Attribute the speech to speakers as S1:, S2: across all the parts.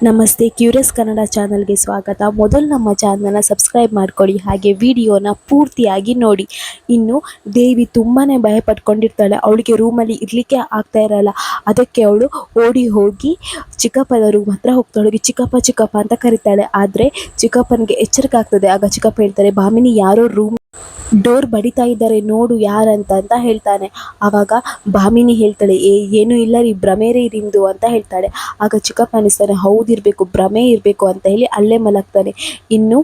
S1: ನಮಸ್ತೆ ಕ್ಯೂರಿಯಸ್ ಕನ್ನಡ ಚಾನಲ್ಗೆ ಸ್ವಾಗತ. ಮೊದಲು ನಮ್ಮ ಚಾನಲ್ನ ಸಬ್ಸ್ಕ್ರೈಬ್ ಮಾಡ್ಕೊಳ್ಳಿ, ಹಾಗೆ ವಿಡಿಯೋನ ಪೂರ್ತಿಯಾಗಿ ನೋಡಿ. ಇನ್ನು, ದೇವಿ ತುಂಬಾ ಭಯ ಪಟ್ಕೊಂಡಿರ್ತಾಳೆ ಅವಳಿಗೆ ರೂಮಲ್ಲಿ ಇರಲಿಕ್ಕೆ ಆಗ್ತಾ ಇರಲ್ಲ. ಅದಕ್ಕೆ ಅವಳು ಓಡಿ ಹೋಗಿ ಚಿಕ್ಕಪ್ಪನ ರೂಮ್ ಹತ್ರ ಹೋಗ್ತಾಳೆ. ಹೋಗಿ ಚಿಕ್ಕಪ್ಪ ಚಿಕ್ಕಪ್ಪ ಅಂತ ಕರೀತಾಳೆ. ಆದರೆ, ಚಿಕ್ಕಪ್ಪನಿಗೆ ಎಚ್ಚರಿಕೆ ಆಗ್ತದೆ. ಆಗ ಚಿಕ್ಕಪ್ಪ ಹೇಳ್ತಾರೆ ಭಾಮಿನಿ ಯಾರೋ ರೂಮ್ ಡೋರ್ ಬಡಿತಾ ಇದ್ದಾರೆ, ನೋಡು ಯಾರಂತ ಅಂತ ಹೇಳ್ತಾನೆ. ಆವಾಗ ಭಾಮಿನಿ ಹೇಳ್ತಾಳೆ, ಏ, ಏನು ಇಲ್ಲ ರೀ ಭ್ರಮೇರೇ ಇರಿಂದು ಅಂತ ಹೇಳ್ತಾಳೆ. ಆಗ ಚಿಕ್ಕಪ್ಪ ಅನಿಸ್ತಾನೆ ಹೌದಿರಬೇಕು ಭ್ರಮೆ ಇರಬೇಕು ಅಂತ ಹೇಳಿ ಅಲ್ಲೇ ಮಲಗ್ತಾನೆ. ಇನ್ನು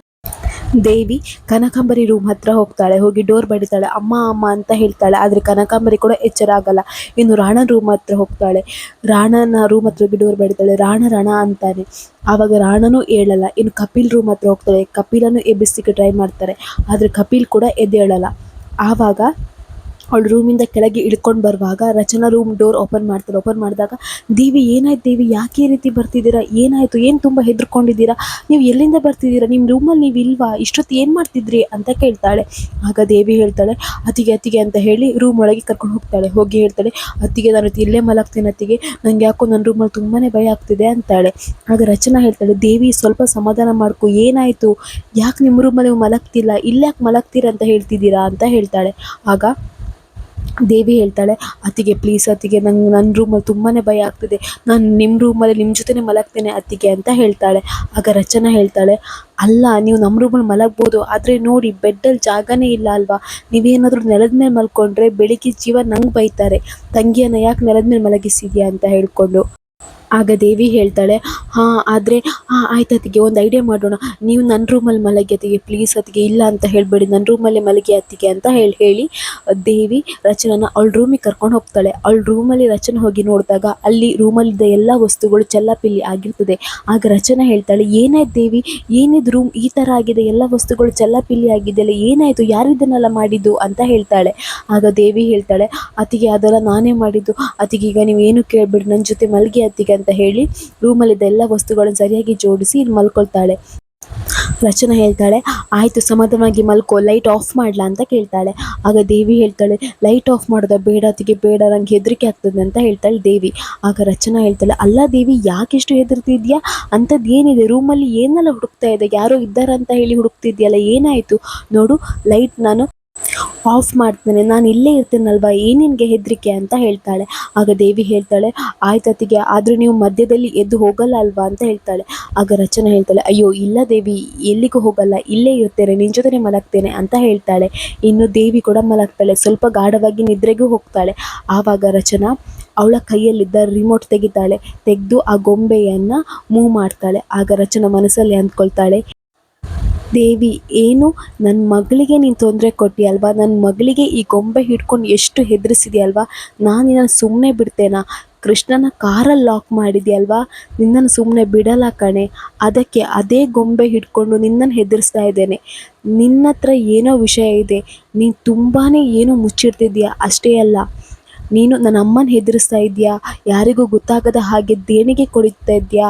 S1: ದೇವಿ ಕನಕಾಂಬರಿ ರೂಮ್ ಹತ್ರ ಹೋಗ್ತಾಳೆ, ಹೋಗಿ ಡೋರ್ ಬಡಿತಾಳೆ, ಅಮ್ಮ ಅಮ್ಮ ಅಂತ ಹೇಳ್ತಾಳೆ, ಆದರೆ ಕನಕಾಂಬರಿ ಕೂಡ ಎಚ್ಚರ ಆಗಲ್ಲ. ಇನ್ನು ರಾಣನ ರೂಮ್ ಹತ್ರ ಹೋಗ್ತಾಳೆ. ರಾಣನ ರೂಮ್ ಹತ್ರ ಹೋಗಿ ಡೋರ್ ಬಡಿತಾಳೆ. ರಾಣ ರಾಣ ಅಂತಾನೆ. ಆವಾಗ ರಾಣನೂ ಹೇಳಲ್ಲ. ಇನ್ನು ಕಪಿಲ್ ರೂಮ್ ಹತ್ರ ಹೋಗ್ತಾಳೆ. ಕಪಿಲನ್ನು ಎಬ್ಬಿಸ್ಲಿಕ್ಕೆ ಟ್ರೈ ಮಾಡ್ತಾರೆ. ಆದರೆ ಕಪಿಲ್ ಕೂಡ ಎದ್ದೇಳಲ್ಲ. ಆವಾಗ ಅವಳು ರೂಮಿಂದ ಕೆಳಗೆ ಇಳ್ಕೊಂಡು ಬರುವಾಗ ರಚನಾ ರೂಮ್ ಡೋರ್ ಓಪನ್ ಮಾಡ್ತಾರೆ ಓಪನ್ ಮಾಡಿದಾಗ, ದೇವಿ, ಏನಾಯ್ತು ದೇವಿ? ಯಾಕೆ ಈ ರೀತಿ ಬರ್ತಿದ್ದೀರಾ? ಏನಾಯಿತು? ಏನು ತುಂಬ ಹೆದರ್ಕೊಂಡಿದ್ದೀರಾ? ನೀವು ಎಲ್ಲಿಂದ ಬರ್ತಿದ್ದೀರಾ? ನಿಮ್ಮ ರೂಮಲ್ಲಿ ನೀವು ಇಲ್ವಾ? ಇಷ್ಟೊತ್ತು ಏನು ಮಾಡ್ತಿದ್ರಿ? ಅಂತ ಕೇಳ್ತಾಳೆ. ಆಗ ದೇವಿ ಹೇಳ್ತಾಳೆ ಅತಿಗೆ ಅತಿಗೆ ಅಂತ ಹೇಳಿ ರೂಮ್ ಒಳಗೆ ಕರ್ಕೊಂಡು ಹೋಗ್ತಾಳೆ. ಹೋಗಿ ಹೇಳ್ತಾಳೆ, ಅತ್ತಿಗೆ, ನಾನು ಇಲ್ಲೇ ಮಲಗ್ತೀನಿ ಅತ್ತಿಗೆ. ನನಗೆ ಯಾಕೋ ನನ್ನ ರೂಮಲ್ಲಿ ತುಂಬಾ ಭಯ ಆಗ್ತಿದೆ ಅಂತಾಳೆ. ಆಗ ರಚನಾ ಹೇಳ್ತಾಳೆ, ದೇವಿ, ಸ್ವಲ್ಪ ಸಮಾಧಾನ ಮಾಡ್ಕೊ. ಏನಾಯಿತು? ಯಾಕೆ ನಿಮ್ಮ ರೂಮಲ್ಲಿ ನೀವು ಮಲಗ್ತಿಲ್ಲ? ಇಲ್ಲ್ಯಾಕೆ ಮಲಗ್ತೀರಾ ಅಂತ ಹೇಳ್ತಿದ್ದೀರಾ? ಅಂತ ಹೇಳ್ತಾಳೆ. ಆಗ ದೇವಿ ಹೇಳ್ತಾಳೆ, ಅತ್ತಿಗೆ ಪ್ಲೀಸ್ ಅತ್ತಿಗೆ, ನಂಗೆ ನನ್ನ ರೂಮಲ್ಲಿ ತುಂಬಾ ಭಯ ಆಗ್ತಿದೆ. ನಾನು ನಿಮ್ಮ ರೂಮಲ್ಲಿ ನಿಮ್ಮ ಜೊತೆನೇ ಮಲಗ್ತೇನೆ ಅತ್ತಿಗೆ, ಅಂತ ಹೇಳ್ತಾಳೆ. ಆಗ ರಚನಾ ಹೇಳ್ತಾಳೆ, ಅಲ್ಲ, ನೀವು ನಮ್ಮ ರೂಮಲ್ಲಿ ಮಲಗ್ಬೋದು, ಆದರೆ ನೋಡಿ ಬೆಡ್ಡಲ್ಲಿ ಜಾಗನೇ ಇಲ್ಲ ಅಲ್ವಾ? ನೀವೇನಾದರೂ ನೆಲದ ಮೇಲೆ ಮಲ್ಕೊಂಡ್ರೆ ಬೆಳಿಗ್ಗೆ ಜೀವ ನಂಗೆ ಬೈತಾರೆ. ತಂಗಿಯನ್ನು ಯಾಕೆ ನೆಲದ ಮೇಲೆ ಮಲಗಿಸಿದ್ಯಾ? ಅಂತ ಹೇಳ್ಕೊಂಡು ಆಗ ದೇವಿ ಹೇಳ್ತಾಳೆ, ಹಾಂ, ಆದರೆ, ಹಾಂ, ಆಯ್ತು ಅತ್ತಿಗೆ, ಒಂದು ಐಡಿಯಾ ಮಾಡೋಣ. ನೀವು ನನ್ನ ರೂಮಲ್ಲಿ ಮಲಗಿ ಅತ್ತಿಗೆ ಪ್ಲೀಸ್ ಅತ್ತಿಗೆ, ಇಲ್ಲ ಅಂತ ಹೇಳಬೇಡಿ. ನನ್ನ ರೂಮಲ್ಲೇ ಮಲಗಿ ಅತ್ತಿಗೆ ಅಂತ ಹೇಳಿ ಹೇಳಿ ದೇವಿ ರಚನನ ಅವಳ ರೂಮಿಗೆ ಕರ್ಕೊಂಡು ಹೋಗ್ತಾಳೆ. ಅವಳ ರೂಮಲ್ಲಿ ರಚನೆ ಹೋಗಿ ನೋಡಿದಾಗ ಅಲ್ಲಿ ರೂಮಲ್ಲಿದ್ದ ಎಲ್ಲ ವಸ್ತುಗಳು ಚೆಲ್ಲಾಪಿಲ್ಲಿ ಆಗಿರ್ತದೆ. ಆಗ ರಚನ ಹೇಳ್ತಾಳೆ, ಏನಾಯ್ತು ದೇವಿ? ಏನಿದು ರೂಮ್ ಈ ಥರ ಆಗಿದೆ, ಎಲ್ಲ ವಸ್ತುಗಳು ಚೆಲ್ಲಾಪಿಲ್ಲಿ ಆಗಿದೆಯಲ್ಲ, ಏನಾಯಿತು? ಯಾರಿದ್ದನ್ನೆಲ್ಲ ಮಾಡಿದ್ದು? ಅಂತ ಹೇಳ್ತಾಳೆ. ಆಗ ದೇವಿ ಹೇಳ್ತಾಳೆ ಅತಿಗೆ ಅದೆಲ್ಲ ನಾನೇ ಮಾಡಿದ್ದು. ಅತಿಗೆ ಈಗ ನೀವು ಏನು ಕೇಳಬೇಡಿ. ನನ್ನ ಜೊತೆ ಮಲಗಿ ಅತ್ತಿಗೆ ಅಂತ ಹೇಳಿ ರೂಮಲ್ಲಿದ್ದ ಎಲ್ಲ ವಸ್ತುಗಳನ್ನು ಸರಿಯಾಗಿ ಜೋಡಿಸಿ ಮಲ್ಕೊಳ್ತಾಳೆ. ರಚನಾ ಹೇಳ್ತಾಳೆ, ಆಯಿತು ಸಮಾಧಾನವಾಗಿ ಮಲ್ಕೋ ಲೈಟ್ ಆಫ್ ಮಾಡ್ಲಾ ಅಂತ ಕೇಳ್ತಾಳೆ. ಆಗ ದೇವಿ ಹೇಳ್ತಾಳೆ ಲೈಟ್ ಆಫ್ ಮಾಡೋದ? ಬೇಡ ಅದಕ್ಕೆ ಬೇಡ, ನಂಗೆ ಹೆದರಿಕೆ ಆಗ್ತದೆ ಅಂತ ಹೇಳ್ತಾಳೆ ದೇವಿ. ಆಗ ರಚನಾ ಹೇಳ್ತಾಳೆ, ಅಲ್ಲ ದೇವಿ, ಯಾಕೆಷ್ಟು ಹೆದರ್ತಿದ್ಯಾ? ಅಂಥದ್ದು ಏನಿದೆ? ರೂಮಲ್ಲಿ ಏನೆಲ್ಲ ಹುಡುಕ್ತಾ ಇದೆ ಯಾರೋ ಇದ್ದಾರಂತ ಹೇಳಿ ಹುಡುಕ್ತಿದ್ಯಲ್ಲ, ಏನಾಯಿತು? ನೋಡು ಲೈಟ್ ನಾನು ಆಫ್ ಮಾಡ್ತೇನೆ, ನಾನು ಇಲ್ಲೇ ಇರ್ತೇನಲ್ವಾ? ಏನಿನ್ಗೆ ನಿನಗೆ ಹೆದರಿಕೆ ಅಂತ ಹೇಳ್ತಾಳೆ. ಆಗ ದೇವಿ ಹೇಳ್ತಾಳೆ ಆಯ್ತತಿಗೆ ಆದರೂ ನೀವು ಮಧ್ಯದಲ್ಲಿ ಎದ್ದು ಹೋಗಲ್ಲ ಅಲ್ವಾ ಅಂತ ಹೇಳ್ತಾಳೆ. ಆಗ ರಚನಾ ಹೇಳ್ತಾಳೆ, ಅಯ್ಯೋ, ಇಲ್ಲ ದೇವಿ, ಎಲ್ಲಿಗೂ ಹೋಗಲ್ಲ, ಇಲ್ಲೇ ಇರ್ತೇನೆ ನಿನ್ನ ಜೊತೆನೇ ಮಲಗ್ತೇನೆ ಅಂತ ಹೇಳ್ತಾಳೆ. ಇನ್ನು ದೇವಿ ಕೂಡ ಮಲಗ್ತಾಳೆ, ಸ್ವಲ್ಪ ಗಾಢವಾಗಿ ನಿದ್ರೆಗೂ ಹೋಗ್ತಾಳೆ. ಆವಾಗ ರಚನಾ ಅವಳ ಕೈಯಲ್ಲಿದ್ದ ರಿಮೋಟ್ ತೆಗಿತಾಳೆ, ತೆಗೆದು ಆ ಗೊಂಬೆಯನ್ನು ಮೂವ್ ಮಾಡ್ತಾಳೆ. ಆಗ ರಚನಾ ಮನಸ್ಸಲ್ಲಿ ಅಂದ್ಕೊಳ್ತಾಳೆ ದೇವಿ, ಏನು? ನನ್ನ ಮಗಳಿಗೆ ನೀನು ತೊಂದರೆ ಕೊಟ್ಟಿ ಅಲ್ವಾ? ನನ್ನ ಮಗಳಿಗೆ ಈ ಗೊಂಬೆ ಹಿಡ್ಕೊಂಡು ಎಷ್ಟು ಹೆದರಿಸಿದೆಯಲ್ವಾ ನಾನು ನಿನ್ನನ್ನು ಸುಮ್ಮನೆ ಬಿಡ್ತೇನಾ? ಕೃಷ್ಣನ ಕಾರಲ್ಲಿ ಲಾಕ್ ಮಾಡಿದೆಯಲ್ವಾ ನಿನ್ನನ್ನು ಸುಮ್ಮನೆ ಬಿಡಲ್ಲ ಕಣೆ. ಅದಕ್ಕೆ ಅದೇ ಗೊಂಬೆ ಹಿಡ್ಕೊಂಡು ನಿನ್ನನ್ನು ಹೆದರಿಸ್ತಾ ಇದ್ದೇನೆ. ನಿನ್ನ ಹತ್ರ ಏನೋ ವಿಷಯ ಇದೆ. ನೀನು ತುಂಬಾ ಏನೋ ಮುಚ್ಚಿಡ್ತಿದ್ಯಾ ಅಷ್ಟೇ ಅಲ್ಲ. ನೀನು ನನ್ನ ಅಮ್ಮನ ಹೆದರಿಸ್ತಾ ಇದೆಯಾ ಯಾರಿಗೂ ಗೊತ್ತಾಗದ ಹಾಗೆ ದೇಣಿಗೆ ಕೊಡ್ತಾ ಇದೆಯಾ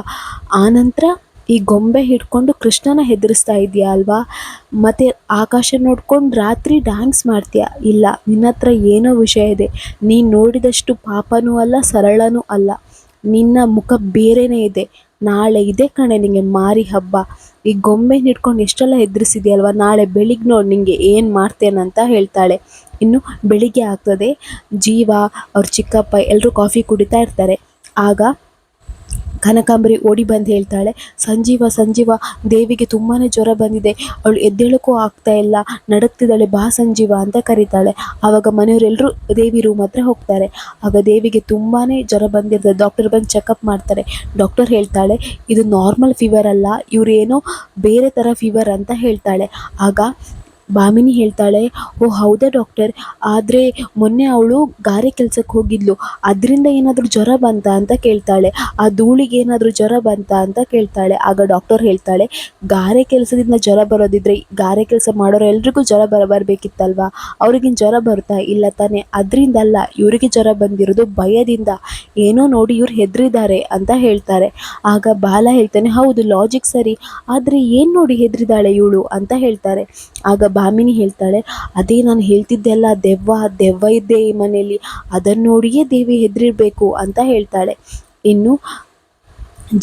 S1: ಆನಂತರ ಈ ಗೊಂಬೆ ಹಿಡ್ಕೊಂಡು ಕೃಷ್ಣನ ಹೆದರಿಸ್ತಾ ಇದೆಯಾ ಅಲ್ವಾ? ಮತ್ತು ಆಕಾಶ ನೋಡ್ಕೊಂಡು ರಾತ್ರಿ ಡ್ಯಾನ್ಸ್ ಮಾಡ್ತೀಯಾ? ಇಲ್ಲ ನಿನ್ನ ಹತ್ರ ಏನೋ ವಿಷಯ ಇದೆ. ನೀನು ನೋಡಿದಷ್ಟು ಪಾಪನೂ ಅಲ್ಲ, ಸರಳನೂ ಅಲ್ಲ. ನಿನ್ನ ಮುಖ ಬೇರೆಯೇ ಇದೆ. ನಾಳೆ ಇದೆ ಕಣೆ ನಿನಗೆ ಮಾರಿ ಹಬ್ಬ. ಈ ಗೊಂಬೆ ಹಿಡ್ಕೊಂಡು ಎಷ್ಟೆಲ್ಲ ಹೆದರಿಸಿದೆಯಲ್ವ ನಾಳೆ ಬೆಳಿಗ್ಗೆ ನೋಡಿ ನಿನಗೆ ಏನು ಮಾಡ್ತೇನಂತ ಹೇಳ್ತಾಳೆ. ಇನ್ನು ಬೆಳಿಗ್ಗೆ ಆಗ್ತದೆ. ಜೀವ, ಅವ್ರ ಚಿಕ್ಕಪ್ಪ ಎಲ್ಲರೂ ಕಾಫಿ ಕುಡಿತಾ ಇರ್ತಾರೆ. ಆಗ ಕನಕಾಂಬರಿ ಓಡಿ ಬಂದು ಹೇಳ್ತಾಳೆ, ಸಂಜೀವ ಸಂಜೀವ, ದೇವಿಗೆ ತುಂಬಾ ಜ್ವರ ಬಂದಿದೆ. ಅವಳು ಎದ್ದೇಳಕ್ಕೂ ಆಗ್ತಾ ಇಲ್ಲ. ನಡಕ್ತಿದ್ದಾಳೆ ಬಾ ಸಂಜೀವ ಅಂತ ಕರೀತಾಳೆ. ಆವಾಗ ಮನೆಯವರೆಲ್ಲರೂ ದೇವಿ ರೂಮ್ ಹತ್ರ ಹೋಗ್ತಾರೆ. ಆಗ ದೇವಿಗೆ ತುಂಬಾ ಜ್ವರ ಬಂದಿರ್ತದೆ. ಡಾಕ್ಟರ್ ಬಂದು ಚೆಕಪ್ ಮಾಡ್ತಾರೆ. ಡಾಕ್ಟರ್ ಹೇಳ್ತಾಳೆ, ಇದು ನಾರ್ಮಲ್ ಫೀವರ್ ಅಲ್ಲ. ಇವರೇನೋ ಬೇರೆ ಥರ ಫೀವರ್ ಅಂತ ಹೇಳ್ತಾಳೆ. ಆಗ ಭಾಮಿನಿ ಹೇಳ್ತಾಳೆ, ಓ ಹೌದಾ ಡಾಕ್ಟರ್? ಆದರೆ ಮೊನ್ನೆ ಅವಳು ಗಾರೆ ಕೆಲಸಕ್ಕೆ ಹೋಗಿದ್ಲು, ಅದರಿಂದ ಏನಾದರೂ ಜ್ವರ ಬಂತಾ ಅಂತ ಕೇಳ್ತಾಳೆ. ಆ ಧೂಳಿಗೆ ಏನಾದರೂ ಜ್ವರ ಬಂತಾ ಅಂತ ಕೇಳ್ತಾಳೆ. ಆಗ ಡಾಕ್ಟರ್ ಹೇಳ್ತಾಳೆ, ಗಾರೆ ಕೆಲಸದಿಂದ ಜ್ವರ ಬರೋದಿದ್ರೆ ಗಾರೆ ಕೆಲಸ ಮಾಡೋರು ಎಲ್ರಿಗೂ ಜ್ವರ ಬರ ಬರಬೇಕಿತ್ತಲ್ವಾ? ಅವ್ರಿಗಿನ ಜ್ವರ ಬರುತ್ತಾ? ಇಲ್ಲ ತಾನೇ ಅದರಿಂದ ಅಲ್ಲ ಇವರಿಗೆ ಜ್ವರ ಬಂದಿರೋದು ಭಯದಿಂದ. ಏನೋ ನೋಡಿ ಇವ್ರು ಹೆದರಿದ್ದಾರೆ ಅಂತ ಹೇಳ್ತಾರೆ. ಆಗ ಬಾಲ ಹೇಳ್ತಾನೆ, ಹೌದು ಲಾಜಿಕ್ ಸರಿ, ಆದರೆ ಏನು ನೋಡಿ ಹೆದರಿದಾಳೆ ಇವಳು ಅಂತ ಹೇಳ್ತಾರೆ. ಆಗ ಭಾಮಿನಿ ಹೇಳ್ತಾಳೆ, ಅದೇ ನಾನು ಹೇಳ್ತಿದ್ದೆಲ್ಲ ದೆವ್ವ ದೆವ್ವ ಇದ್ದೆ ಈ ಮನೆಯಲ್ಲಿ ಅದನ್ನು ನೋಡಿಯೇ ದೇವಿ ಹೆದರಿರಬೇಕು, ಅಂತ ಹೇಳ್ತಾಳೆ. ಇನ್ನು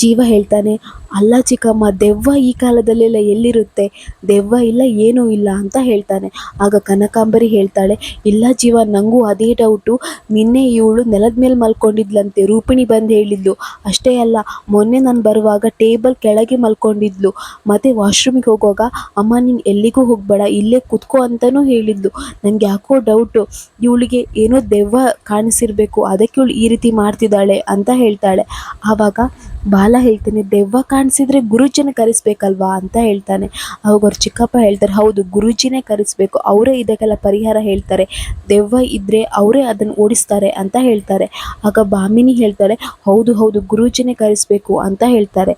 S1: ಜೀವ ಹೇಳ್ತಾನೆ ಅಲ್ಲ ಚಿಕ್ಕಮ್ಮ, ದೆವ್ವ ಈ ಕಾಲದಲ್ಲೆಲ್ಲ ಎಲ್ಲಿರುತ್ತೆ? ದೆವ್ವ ಇಲ್ಲ, ಏನೂ ಇಲ್ಲ ಅಂತ ಹೇಳ್ತಾನೆ. ಆಗ ಕನಕಾಂಬರಿ ಹೇಳ್ತಾಳೆ, ಇಲ್ಲ ಜೀವ ನನಗೂ ಅದೇ ಡೌಟು ನಿನ್ನೆ ಇವಳು ನೆಲದ ಮೇಲೆ ಮಲ್ಕೊಂಡಿದ್ಲಂತೆ, ರೂಪಿಣಿ ಬಂದು ಹೇಳಿದ್ಲು. ಅಷ್ಟೇ ಅಲ್ಲ, ಮೊನ್ನೆ ನಾನು ಬರುವಾಗ ಟೇಬಲ್ ಕೆಳಗೆ ಮಲ್ಕೊಂಡಿದ್ಲು. ಮತ್ತು ವಾಶ್ರೂಮಿಗೆ ಹೋಗುವಾಗ, ಅಮ್ಮ ನೀನು ಎಲ್ಲಿಗೂ ಹೋಗಬೇಡ, ಇಲ್ಲೇ ಕುತ್ಕೋ ಅಂತಲೂ ಹೇಳಿದ್ಲು. ನನಗೆ ಯಾಕೋ ಡೌಟು ಇವಳಿಗೆ ಏನೋ ದೆವ್ವ ಕಾಣಿಸಿರಬೇಕು, ಅದಕ್ಕೆ ಇವಳು ಈ ರೀತಿ ಮಾಡ್ತಿದ್ದಾಳೆ ಅಂತ ಹೇಳ್ತಾಳೆ. ಆವಾಗ ಬಾಲ ಹೇಳ್ತೀನಿ, ದೆವ್ವ ಕಾಣಿಸಿದ್ರೆ ಗುರುಜಿನ ಕರೆಸ್ಬೇಕಲ್ವಾ ಅಂತ ಹೇಳ್ತಾನೆ. ಅವಾಗ ಅವ್ರ ಚಿಕ್ಕಪ್ಪ ಹೇಳ್ತಾರೆ, ಹೌದು ಗುರುಜಿನೇ ಕರೆಸ್ಬೇಕು, ಅವರೇ ಇದಕ್ಕೆಲ್ಲ ಪರಿಹಾರ ಹೇಳ್ತಾರೆ, ದೆವ್ವ ಇದ್ದರೆ ಅವರೇ ಅದನ್ನು ಓಡಿಸ್ತಾರೆ ಅಂತ ಹೇಳ್ತಾರೆ. ಆಗ ಭಾಮಿನಿ ಹೇಳ್ತಾಳೆ, ಹೌದು ಹೌದು ಗುರೂಜಿನೇ ಕರೆಸ್ಬೇಕು ಅಂತ ಹೇಳ್ತಾರೆ.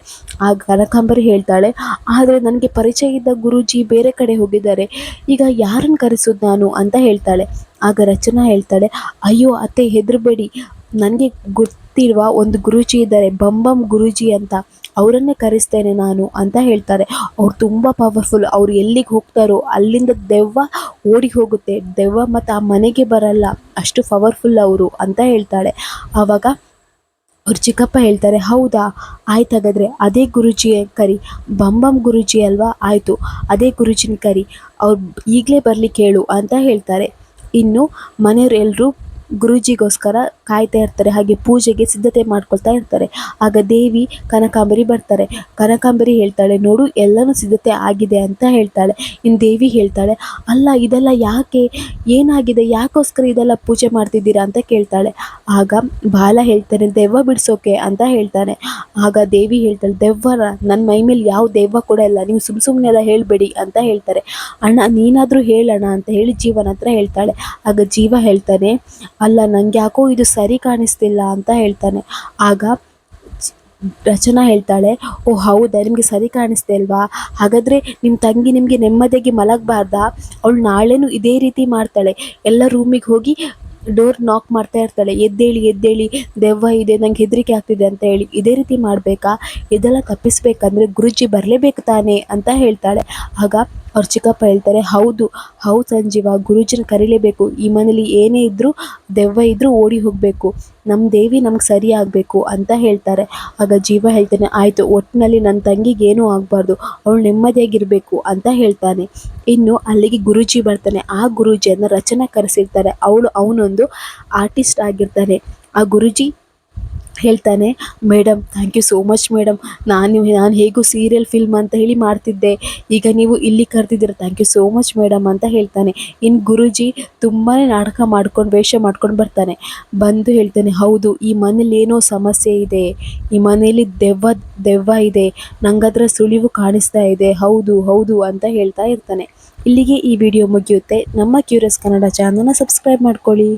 S1: ಆಗ ಕನಕಾಂಬರಿ ಹೇಳ್ತಾಳೆ, ಆದರೆ ನನಗೆ ಪರಿಚಯ ಇದ್ದ ಗುರೂಜಿ ಬೇರೆ ಕಡೆ ಹೋಗಿದ್ದಾರೆ, ಈಗ ಯಾರನ್ನು ಕರೆಸೋದು ನಾನು ಅಂತ ಹೇಳ್ತಾಳೆ. ಆಗ ರಚನಾ ಹೇಳ್ತಾಳೆ, ಅಯ್ಯೋ ಅತ್ತೆ ಹೆದರಬೇಡಿ, ನನಗೆ ಗೊತ್ತಿರುವ ಒಂದು ಗುರೂಜಿ ಇದ್ದಾರೆ, ಬಂಬಂ ಗುರೂಜಿ ಅಂತ. ಅವರನ್ನೇ ಕರೆಸ್ತೇನೆ ನಾನು ಅಂತ ಹೇಳ್ತಾರೆ. ಅವ್ರು ತುಂಬ ಪವರ್ಫುಲ್ ಅವ್ರು ಎಲ್ಲಿಗೆ ಹೋಗ್ತಾರೋ ಅಲ್ಲಿಂದ ದೆವ್ವ ಓಡಿ ಹೋಗುತ್ತೆ. ದೆವ್ವ ಮತ್ತು ಆ ಮನೆಗೆ ಬರಲ್ಲ. ಅಷ್ಟು ಪವರ್ಫುಲ್ ಅವರು ಅಂತ ಹೇಳ್ತಾಳೆ. ಆವಾಗ ಅವ್ರ ಚಿಕ್ಕಪ್ಪ ಹೇಳ್ತಾರೆ, ಹೌದಾ? ಆಯ್ತು ಹಾಗಾದರೆ ಅದೇ ಗುರುಜಿಯೇ ಕರಿ. ಬಂಬಂ ಗುರುಜಿ ಅಲ್ವಾ? ಆಯಿತು. ಅದೇ ಗುರುಜಿನ ಕರಿ. ಅವ್ರು ಈಗಲೇ ಬರಲಿ ಕೇಳು ಅಂತ ಹೇಳ್ತಾರೆ. ಇನ್ನು ಮನೆಯವ್ರು ಎಲ್ಲರೂ ಗುರೂಜಿಗೋಸ್ಕರ ಕಾಯ್ತಾ ಇರ್ತಾರೆ, ಹಾಗೆ ಪೂಜೆಗೆ ಸಿದ್ಧತೆ ಮಾಡ್ಕೊಳ್ತಾ ಇರ್ತಾರೆ. ಆಗ ದೇವಿ ಕನಕಾಂಬರಿ ಬರ್ತಾರೆ. ಕನಕಾಂಬರಿ ಹೇಳ್ತಾಳೆ, ನೋಡು, ಎಲ್ಲನೂ ಸಿದ್ಧತೆ ಆಗಿದೆ ಅಂತ ಹೇಳ್ತಾಳೆ. ಇನ್ನು ದೇವಿ ಹೇಳ್ತಾಳೆ, ಅಲ್ಲ, ಇದೆಲ್ಲ ಯಾಕೆ? ಏನಾಗಿದೆ? ಯಾಕೋಸ್ಕರ ಇದೆಲ್ಲ ಪೂಜೆ ಮಾಡ್ತಿದ್ದೀರಾ? ಅಂತ ಕೇಳ್ತಾಳೆ. ಆಗ ಬಾಲ ಹೇಳ್ತಾನೆ, ದೆವ್ವ ಬಿಡಿಸೋಕೆ ಅಂತ ಹೇಳ್ತಾನೆ. ಆಗ ದೇವಿ ಹೇಳ್ತಾಳೆ ದೆವ್ವನ ನನ್ನ ಮೈ ಮೇಲೆ ಯಾವ ದೆವ್ವ ಕೂಡ ಇಲ್ಲ. ನೀವು ಸುಮ್ಮ ಸುಮ್ಮನೆ ಎಲ್ಲ ಹೇಳಬೇಡಿ ಅಂತ ಹೇಳ್ತಾರೆ. ಅಣ್ಣ, ನೀನಾದರೂ ಹೇಳೋಣ ಅಂತ ಹೇಳಿ ಜೀವನ ಹತ್ರ ಹೇಳ್ತಾಳೆ. ಆಗ ಜೀವ ಹೇಳ್ತಾನೆ ಅಲ್ಲ ನನಗೆ ಯಾಕೋ ಇದು ಸರಿ ಕಾಣಿಸ್ತಿಲ್ಲ ಅಂತ ಹೇಳ್ತಾನೆ. ಆಗ ರಚನಾ ಹೇಳ್ತಾಳೆ, ಓ, ಹೌದಾ, ನಿಮಗೆ ಸರಿ ಕಾಣಿಸ್ತಾ ಅಲ್ವಾ ಹಾಗಾದರೆ ನಿಮ್ಮ ತಂಗಿ ನಿಮಗೆ ನೆಮ್ಮದಿಯಾಗಿ ಮಲಗಬಾರ್ದ? ಅವಳು ನಾಳೆನೂ ಇದೇ ರೀತಿ ಮಾಡ್ತಾಳೆ. ಎಲ್ಲ ರೂಮಿಗೆ ಹೋಗಿ ಡೋರ್ ನಾಕ್ ಮಾಡ್ತಾ ಇರ್ತಾಳೆ. ಎದ್ದೇಳಿ ಎದ್ದೇಳಿ, ದೆವ್ವ ಇದೆ, ನಂಗೆ ಹೆದರಿಕೆ ಆಗ್ತಿದೆ ಅಂತ ಹೇಳಿ. ಇದೇ ರೀತಿ ಮಾಡಬೇಕಾ? ಇದೆಲ್ಲ ತಪ್ಪಿಸ್ಬೇಕಂದ್ರೆ ಗುರುಜಿ ಬರಲೇಬೇಕು ತಾನೆ ಅಂತ ಹೇಳ್ತಾಳೆ. ಆಗ ಅವ್ರ ಚಿಕ್ಕಪ್ಪ ಹೇಳ್ತಾರೆ, ಹೌದು ಹೌದು ಸಂಜೀವ, ಗುರುಜನ ಕರೀಲೇಬೇಕು. ಈ ಮನೇಲಿ ಏನೇ ಇದ್ದರೂ ದೆವ್ವ ಇದ್ದರೂ ಓಡಿ ಹೋಗಬೇಕು. ನಮ್ಮ ದೇವಿ ನಮ್ಗೆ ಸರಿ ಆಗಬೇಕು ಅಂತ ಹೇಳ್ತಾರೆ. ಆಗ ಜೀವ ಹೇಳ್ತಾನೆ, ಆಯಿತು ಒಟ್ಟಿನಲ್ಲಿ ನನ್ನ ತಂಗಿಗೆ ಏನೂ ಆಗಬಾರ್ದು. ಅವಳು ನೆಮ್ಮದಿಯಾಗಿರಬೇಕು ಅಂತ ಹೇಳ್ತಾನೆ. ಇನ್ನು ಅಲ್ಲಿಗೆ ಗುರೂಜಿ ಬರ್ತಾನೆ. ಆ ಗುರೂಜಿಯನ್ನು ರಚನಾ ಕರೆಸಿರ್ತಾರೆ. ಅವಳು ಅವನೊಂದು ಆರ್ಟಿಸ್ಟ್ ಆಗಿರ್ತಾನೆ. ಆ ಗುರೂಜಿ ಹೇಳ್ತಾನೆ madam thank you so much madam ನಾನು ನಾನು ಹೇಗೂ ಸೀರಿಯಲ್ ಫಿಲ್ಮ್ ಅಂತ ಹೇಳಿ ಮಾಡ್ತಿದ್ದೆ. ಈಗ ನೀವು ಇಲ್ಲಿ ಕರೆದಿದ್ದೀರ thank you so much madam ಅಂತ ಹೇಳ್ತಾನೆ. ಇನ್ನು ಗುರುಜಿ ತುಂಬಾ ನಾಟಕ ಮಾಡ್ಕೊಂಡು, ವೇಷ ಮಾಡ್ಕೊಂಡು ಬರ್ತಾನೆ. ಬಂದು ಹೇಳ್ತಾನೆ, ಹೌದು, ಈ ಮನೇಲಿ ಏನೋ ಸಮಸ್ಯೆ ಇದೆ. ಈ ಮನೇಲಿ ದೆವ್ವ ದೆವ್ವ ಇದೆ. ನಂಗದರ ಸುಳಿವು ಕಾಣಿಸ್ತಾ ಇದೆ. ಹೌದು ಹೌದು, ಅಂತ ಹೇಳ್ತಾ ಇರ್ತಾನೆ. ಇಲ್ಲಿಗೆ ಈ ವಿಡಿಯೋ ಮುಗಿಯುತ್ತೆ. ನಮ್ಮ ಕ್ಯೂರಿಯಸ್ ಕನ್ನಡ ಚಾನಲ್ನ ಸಬ್ಸ್ಕ್ರೈಬ್ ಮಾಡ್ಕೊಳ್ಳಿ.